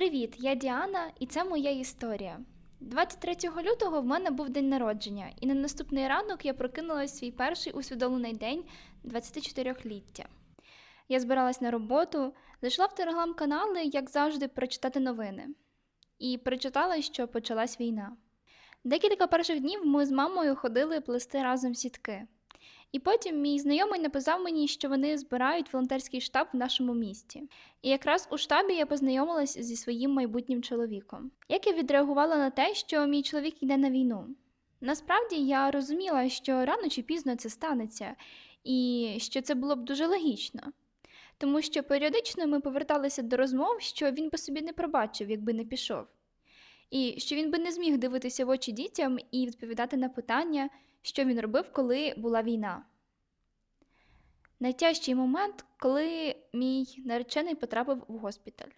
Привіт, я Діана, і це моя історія. 23 лютого в мене був день народження, і на наступний ранок я прокинулась в свій перший усвідомлений день 24-ліття. Я збиралась на роботу, зайшла в телеграм-канали, як завжди, прочитати новини, і прочитала, що почалась війна. Декілька перших днів ми з мамою ходили плести разом сітки. І потім мій знайомий написав мені, що вони збирають волонтерський штаб в нашому місті. І якраз у штабі я познайомилась зі своїм майбутнім чоловіком. Як я відреагувала на те, що мій чоловік йде на війну? Насправді я розуміла, що рано чи пізно це станеться, і що це було б дуже логічно. Тому що періодично ми поверталися до розмов, що він би собі не пробачив, якби не пішов, і що він би не зміг дивитися в очі дітям і відповідати на питання, що він робив, коли була війна. Найтяжчий момент, коли мій наречений потрапив в госпіталь.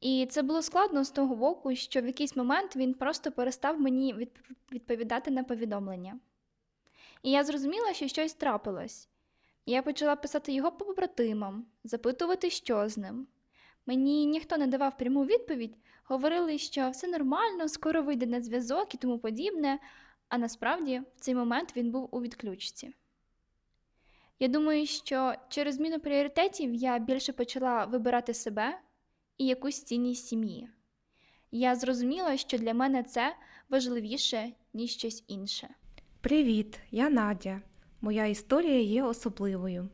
І це було складно з того боку, що в якийсь момент він просто перестав мені відповідати на повідомлення. І я зрозуміла, що щось трапилось. Я почала писати його побратимам, запитувати, що з ним. Мені ніхто не давав пряму відповідь, говорили, що все нормально, скоро вийде на зв'язок і тому подібне, а насправді в цей момент він був у відключці. Я думаю, що через зміну пріоритетів я більше почала вибирати себе і якусь цінність сім'ї. Я зрозуміла, що для мене це важливіше, ніж щось інше. Привіт, я Надя. Моя історія є особливою.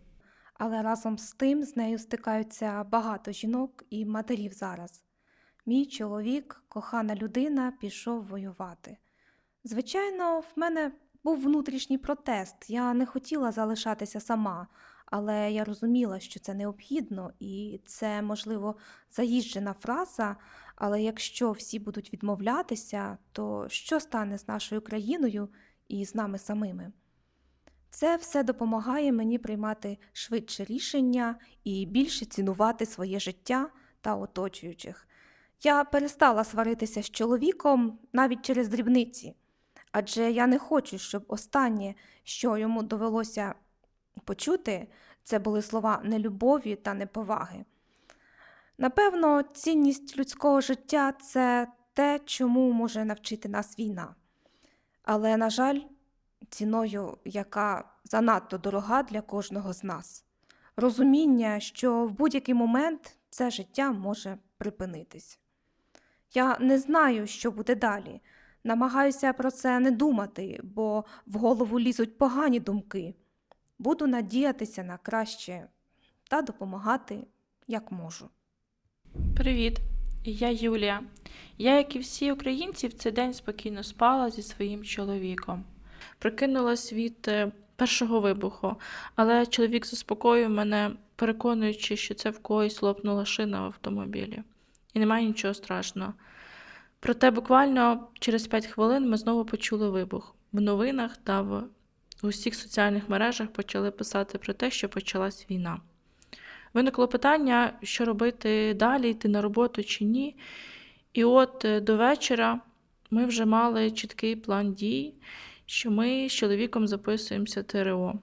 Але разом з тим з нею стикаються багато жінок і матерів зараз. Мій чоловік, кохана людина, пішов воювати. Звичайно, в мене був внутрішній протест. Я не хотіла залишатися сама, але я розуміла, що це необхідно, і це, можливо, заїжджена фраза. Але якщо всі будуть відмовлятися, то що стане з нашою країною і з нами самими? Це все допомагає мені приймати швидше рішення і більше цінувати своє життя та оточуючих. Я перестала сваритися з чоловіком навіть через дрібниці, адже я не хочу, щоб останнє, що йому довелося почути, це були слова нелюбові та неповаги. Напевно, цінність людського життя це те, чому може навчити нас війна. Але, на жаль, ціною, яка занадто дорога для кожного з нас. Розуміння, що в будь-який момент це життя може припинитись. Я не знаю, що буде далі. Намагаюся про це не думати, бо в голову лізуть погані думки. Буду надіятися на краще та допомагати, як можу. Привіт, я Юлія. Я, як і всі українці, в цей день спокійно спала зі своїм чоловіком. Прикинулась від е, першого вибуху, але чоловік заспокоїв мене, переконуючи, що це в когось лопнула шина в автомобілі. І немає нічого страшного. Проте буквально через 5 хвилин ми знову почули вибух. В новинах та в усіх соціальних мережах почали писати про те, що почалась війна. Виникло питання, що робити далі, йти на роботу чи ні. І от е, до вечора ми вже мали чіткий план дій, що ми з чоловіком записуємося ТРО,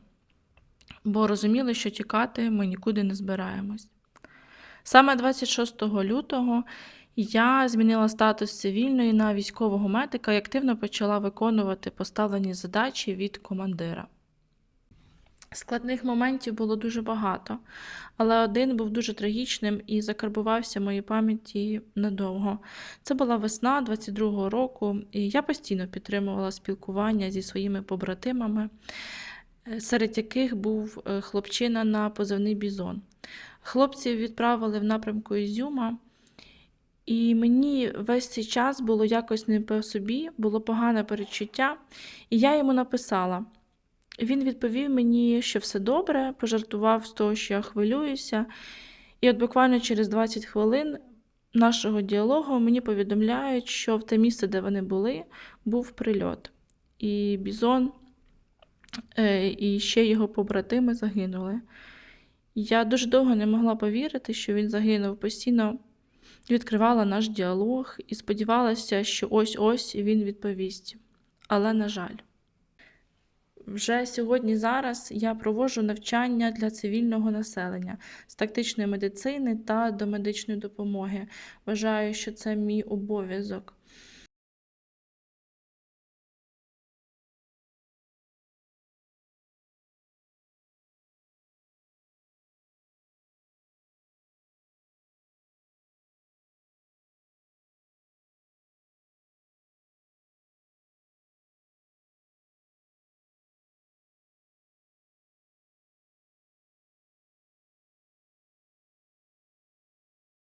бо розуміли, що тікати ми нікуди не збираємось. Саме 26 лютого я змінила статус цивільної на військового медика і активно почала виконувати поставлені задачі від командира. Складних моментів було дуже багато, але один був дуже трагічним і закарбувався в моїй пам'яті надовго. Це була весна 22-го року, і я постійно підтримувала спілкування зі своїми побратимами, серед яких був е, хлопчина на позивний бізон. Хлопців відправили в напрямку Ізюма, і мені весь цей час було якось не по собі, було погане перечуття, і я йому написала. Він відповів мені, що все добре, пожартував з того, що я хвилююся. І от буквально через 20 хвилин нашого діалогу мені повідомляють, що в те місце, де вони були, був прильот. І Бізон е, і ще його побратими загинули. Я дуже довго не могла повірити, що він загинув. Постійно відкривала наш діалог і сподівалася, що ось-ось він відповість. Але, на жаль. вже сьогодні зараз я проводжу навчання для цивільного населення з тактичної медицини та домедичної допомоги. Вважаю, що це мій обов'язок.